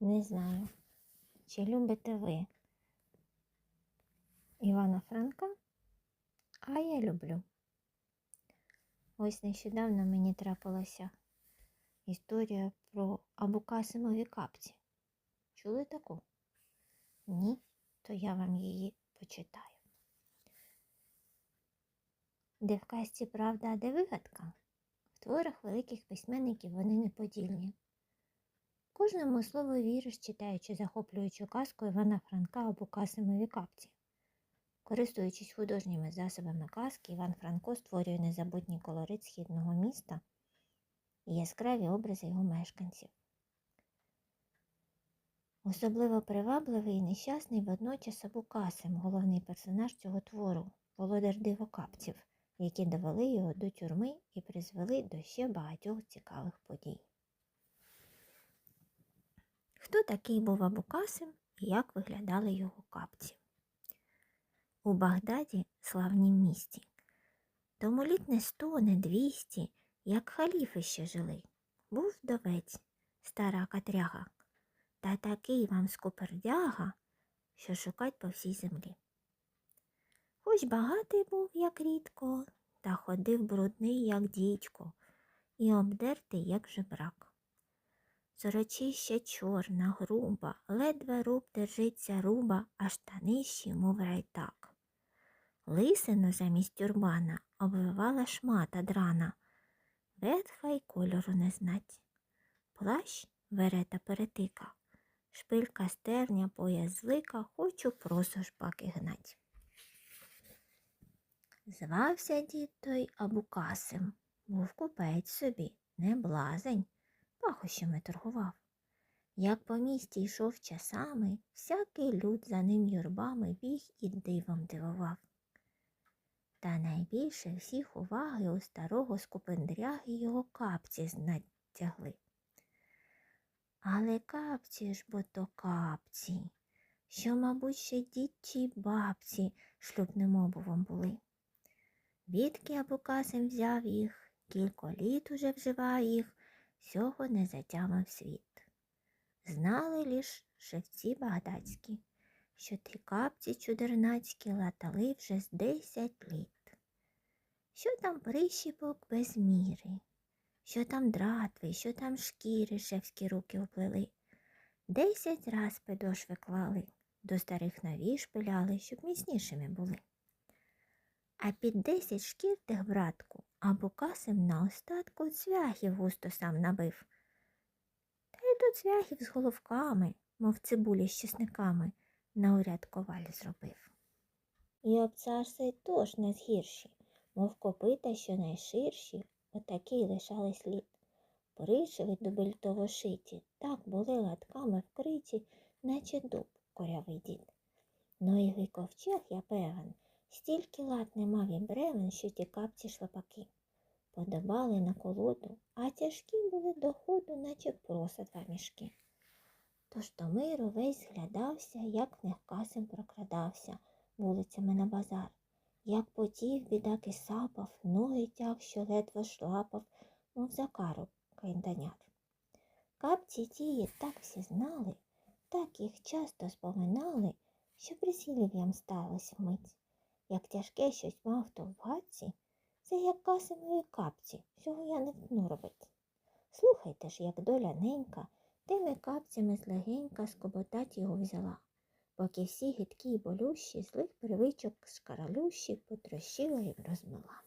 Не знаю, чи любите ви Івана Франка, а я люблю. Ось нещодавно мені трапилася історія про Абукасимові капці. Чули таку? Ні, то я вам її почитаю. Де в казці правда, а де вигадка? В творах великих письменників вони неподільні. Кожному слову віриш, читаючи захоплюючу казку Івана Франка або Касимові капці. Користуючись художніми засобами казки, Іван Франко створює незабутній колорит східного міста і яскраві образи його мешканців. Особливо привабливий і нещасний водночас Абукасим, головний персонаж цього твору, володар дивокапців, які довели його до тюрми і призвели до ще багатьох цікавих подій. Хто такий був Абукасим і як виглядали його капці? У Багдаді, славнім місті, тому літ не сто, не двісті, як халіфи ще жили. Був вдовець, стара катряга, та такий вам скупердяга, що шукать по всій землі. Хоч багатий був, як рідко, та ходив брудний, як дідько, і обдертий, як жебрак. Сорочища чорна, груба, ледве руб держиться руба, а штанищі, мов райтак. Лисину замість тюрбана обвивала шмата драна, ветха й кольору не знать. Плащ верета перетика, шпилька стерня, пояс злика, хочу просо шпаки гнать. Звався дід той Абукасим, був купець собі, не блазень, пахощами торгував. Як по місті йшов часами, всякий люд за ним юрбами біг і дивом дивував. Та найбільше всіх уваги у старого скупендряги його капці знатягли. Але капці ж бо то капці, що, мабуть, ще дідчі й бабці шлюбним обувом були. Відки Абукасим взяв їх, кілько літ уже вживає їх, всього не затямив світ. Знали лиш шевці багдадські, що ті капці чудернацькі латали вже з десять літ. Що там прищіпок без міри, що там дратви, що там шкіри шевські руки оплели. Десять раз підошви клали, до старих нові шпиляли, щоб міцнішими були. А під десять шкір тих, братку, або касим на остатку цвяхів густо сам набив. Та й тут цвяхів з головками, мов цибулі з чесниками, на уряд коваль зробив. І обцарси й тож не згірші, мов копита, що найширші, отакі й лишали слід. Поришили до бельтово шиті, так були латками вкриті, наче дуб корявий дід. Ноєвий ковчег, я певен, стільки лат не мав і бревен, що ті капці шлапаки. Подобали на колоду, а тяжкі були до ходу, наче проса два мішки. Тож до миру весь зглядався, як в них касим прокрадався вулицями на базар, як потів бідак і сапав, ноги тяг, що ледве шлапав, мов за кару кайданят. Капці тії так всі знали, так їх часто споминали, що присілів'ям сталося вмить. Як тяжке щось мав то в гадці, це як касиної капці, чого я не вкну робить. Слухайте ж, як доля ненька, тими капцями злегенька скоботать його взяла, поки всі гидкі й болющі, злих привичок шкаралющі потрощила й розмила.